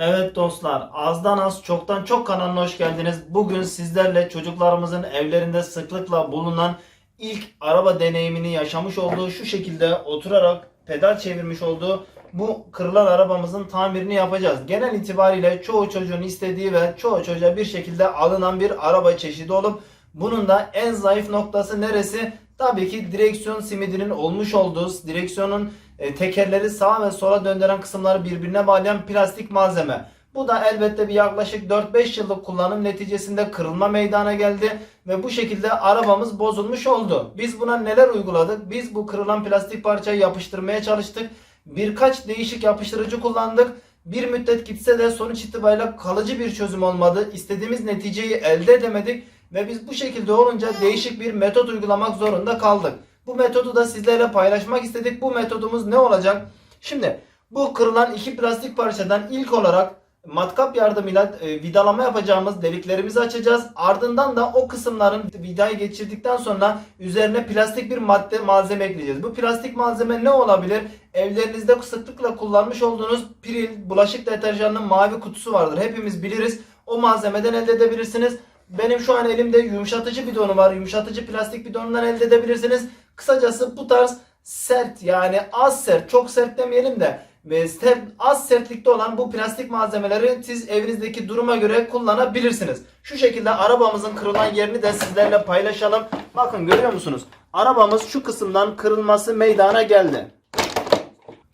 Evet dostlar, azdan az çoktan çok kanalına hoş geldiniz. Bugün sizlerle çocuklarımızın evlerinde sıklıkla bulunan ilk araba deneyimini yaşamış olduğu şu şekilde oturarak pedal çevirmiş olduğu bu kırılan arabamızın tamirini yapacağız. Genel itibariyle çoğu çocuğun istediği ve çoğu çocuğa bir şekilde alınan bir araba çeşidi olup bunun da en zayıf noktası neresi? Tabii ki direksiyon simidinin olmuş olduğu direksiyonun e, tekerleri sağa ve sola döndüren kısımları birbirine bağlayan plastik malzeme. Bu da elbette bir yaklaşık 4-5 yıllık kullanım neticesinde kırılma meydana geldi ve bu şekilde arabamız bozulmuş oldu. Biz buna neler uyguladık? Biz bu kırılan plastik parçayı yapıştırmaya çalıştık. Birkaç değişik yapıştırıcı kullandık. Bir müddet gitse de sonuç itibariyle kalıcı bir çözüm olmadı. İstediğimiz neticeyi elde edemedik ve biz bu şekilde olunca değişik bir metot uygulamak zorunda kaldık. Bu metodu da sizlerle paylaşmak istedik. Bu metodumuz ne olacak? Şimdi bu kırılan iki plastik parçadan ilk olarak matkap yardımıyla e, vidalama yapacağımız deliklerimizi açacağız. Ardından da o kısımların vidayı geçirdikten sonra üzerine plastik bir madde malzeme ekleyeceğiz. Bu plastik malzeme ne olabilir? Evlerinizde sıklıkla kullanmış olduğunuz piril, bulaşık deterjanının mavi kutusu vardır. Hepimiz biliriz. O malzemeden elde edebilirsiniz. Benim şu an elimde yumuşatıcı bidonu var. Yumuşatıcı plastik bidonundan elde edebilirsiniz. Kısacası bu tarz sert yani az sert çok sert demeyelim de sert, az sertlikte olan bu plastik malzemeleri siz evinizdeki duruma göre kullanabilirsiniz. Şu şekilde arabamızın kırılan yerini de sizlerle paylaşalım. Bakın görüyor musunuz? Arabamız şu kısımdan kırılması meydana geldi.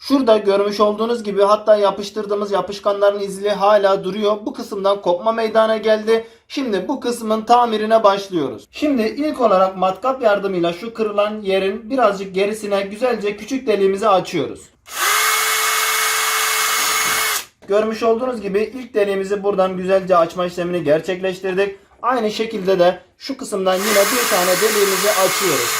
Şurada görmüş olduğunuz gibi hatta yapıştırdığımız yapışkanların izli hala duruyor. Bu kısımdan kopma meydana geldi. Şimdi bu kısmın tamirine başlıyoruz. Şimdi ilk olarak matkap yardımıyla şu kırılan yerin birazcık gerisine güzelce küçük deliğimizi açıyoruz. Görmüş olduğunuz gibi ilk deliğimizi buradan güzelce açma işlemini gerçekleştirdik. Aynı şekilde de şu kısımdan yine bir tane deliğimizi açıyoruz.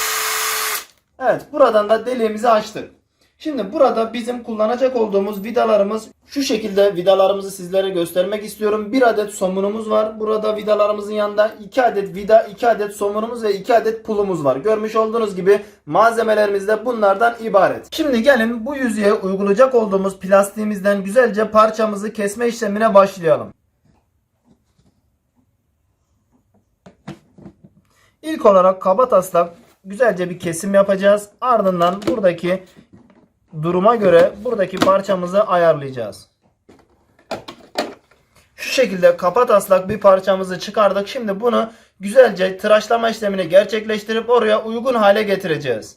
Evet buradan da deliğimizi açtık. Şimdi burada bizim kullanacak olduğumuz vidalarımız şu şekilde vidalarımızı sizlere göstermek istiyorum. Bir adet somunumuz var. Burada vidalarımızın yanında 2 adet vida, 2 adet somunumuz ve 2 adet pulumuz var. Görmüş olduğunuz gibi malzemelerimiz de bunlardan ibaret. Şimdi gelin bu yüzeye uygulayacak olduğumuz plastiğimizden güzelce parçamızı kesme işlemine başlayalım. İlk olarak kaba taslak güzelce bir kesim yapacağız. Ardından buradaki duruma göre buradaki parçamızı ayarlayacağız. Şu şekilde kapa taslak bir parçamızı çıkardık. Şimdi bunu güzelce tıraşlama işlemini gerçekleştirip oraya uygun hale getireceğiz.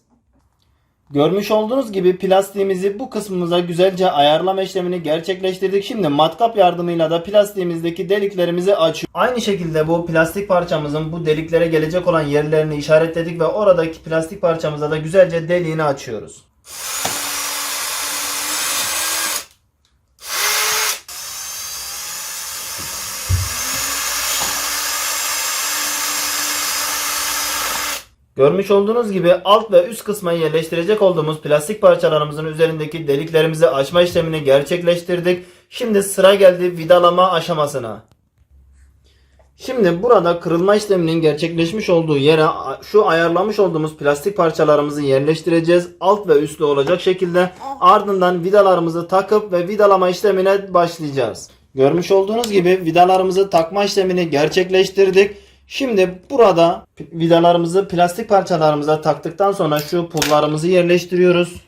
Görmüş olduğunuz gibi plastiğimizi bu kısmımıza güzelce ayarlama işlemini gerçekleştirdik. Şimdi matkap yardımıyla da plastiğimizdeki deliklerimizi açıyoruz. Aynı şekilde bu plastik parçamızın bu deliklere gelecek olan yerlerini işaretledik ve oradaki plastik parçamıza da güzelce deliğini açıyoruz. Görmüş olduğunuz gibi alt ve üst kısma yerleştirecek olduğumuz plastik parçalarımızın üzerindeki deliklerimizi açma işlemini gerçekleştirdik. Şimdi sıra geldi vidalama aşamasına. Şimdi burada kırılma işleminin gerçekleşmiş olduğu yere şu ayarlamış olduğumuz plastik parçalarımızı yerleştireceğiz. Alt ve üstlü olacak şekilde ardından vidalarımızı takıp ve vidalama işlemine başlayacağız. Görmüş olduğunuz gibi vidalarımızı takma işlemini gerçekleştirdik. Şimdi burada vidalarımızı plastik parçalarımıza taktıktan sonra şu pullarımızı yerleştiriyoruz.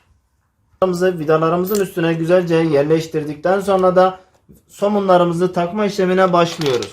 Vidalarımızı vidalarımızın üstüne güzelce yerleştirdikten sonra da somunlarımızı takma işlemine başlıyoruz.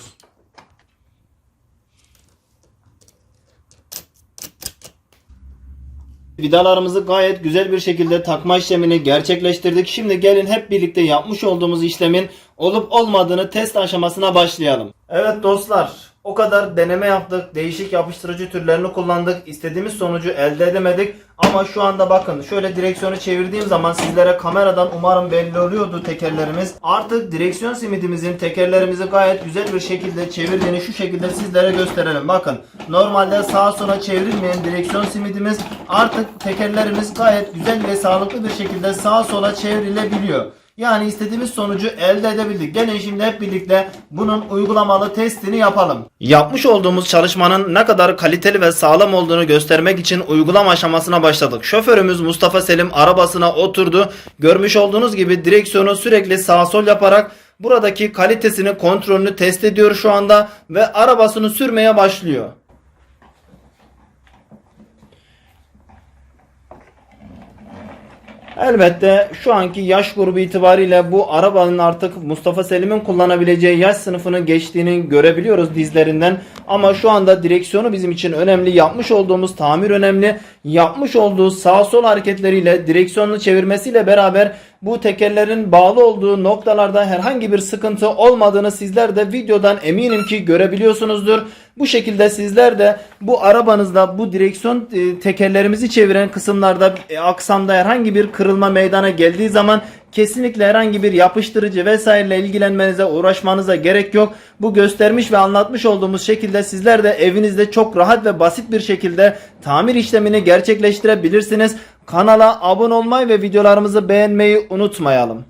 Vidalarımızı gayet güzel bir şekilde takma işlemini gerçekleştirdik. Şimdi gelin hep birlikte yapmış olduğumuz işlemin olup olmadığını test aşamasına başlayalım. Evet dostlar o kadar deneme yaptık. Değişik yapıştırıcı türlerini kullandık. İstediğimiz sonucu elde edemedik. Ama şu anda bakın şöyle direksiyonu çevirdiğim zaman sizlere kameradan umarım belli oluyordu tekerlerimiz. Artık direksiyon simidimizin tekerlerimizi gayet güzel bir şekilde çevirdiğini şu şekilde sizlere gösterelim. Bakın normalde sağa sola çevrilmeyen direksiyon simidimiz artık tekerlerimiz gayet güzel ve sağlıklı bir şekilde sağa sola çevrilebiliyor. Yani istediğimiz sonucu elde edebildik. Gelin şimdi hep birlikte bunun uygulamalı testini yapalım. Yapmış olduğumuz çalışmanın ne kadar kaliteli ve sağlam olduğunu göstermek için uygulama aşamasına başladık. Şoförümüz Mustafa Selim arabasına oturdu. Görmüş olduğunuz gibi direksiyonu sürekli sağ sol yaparak buradaki kalitesini kontrolünü test ediyor şu anda ve arabasını sürmeye başlıyor. Elbette şu anki yaş grubu itibariyle bu arabanın artık Mustafa Selim'in kullanabileceği yaş sınıfını geçtiğini görebiliyoruz dizlerinden. Ama şu anda direksiyonu bizim için önemli. Yapmış olduğumuz tamir önemli. Yapmış olduğu sağ sol hareketleriyle direksiyonunu çevirmesiyle beraber bu tekerlerin bağlı olduğu noktalarda herhangi bir sıkıntı olmadığını sizler de videodan eminim ki görebiliyorsunuzdur. Bu şekilde sizler de bu arabanızda bu direksiyon e, tekerlerimizi çeviren kısımlarda e, aksamda herhangi bir kırılma meydana geldiği zaman kesinlikle herhangi bir yapıştırıcı vesaireyle ilgilenmenize uğraşmanıza gerek yok. Bu göstermiş ve anlatmış olduğumuz şekilde sizler de evinizde çok rahat ve basit bir şekilde tamir işlemini gerçekleştirebilirsiniz. Kanala abone olmayı ve videolarımızı beğenmeyi unutmayalım.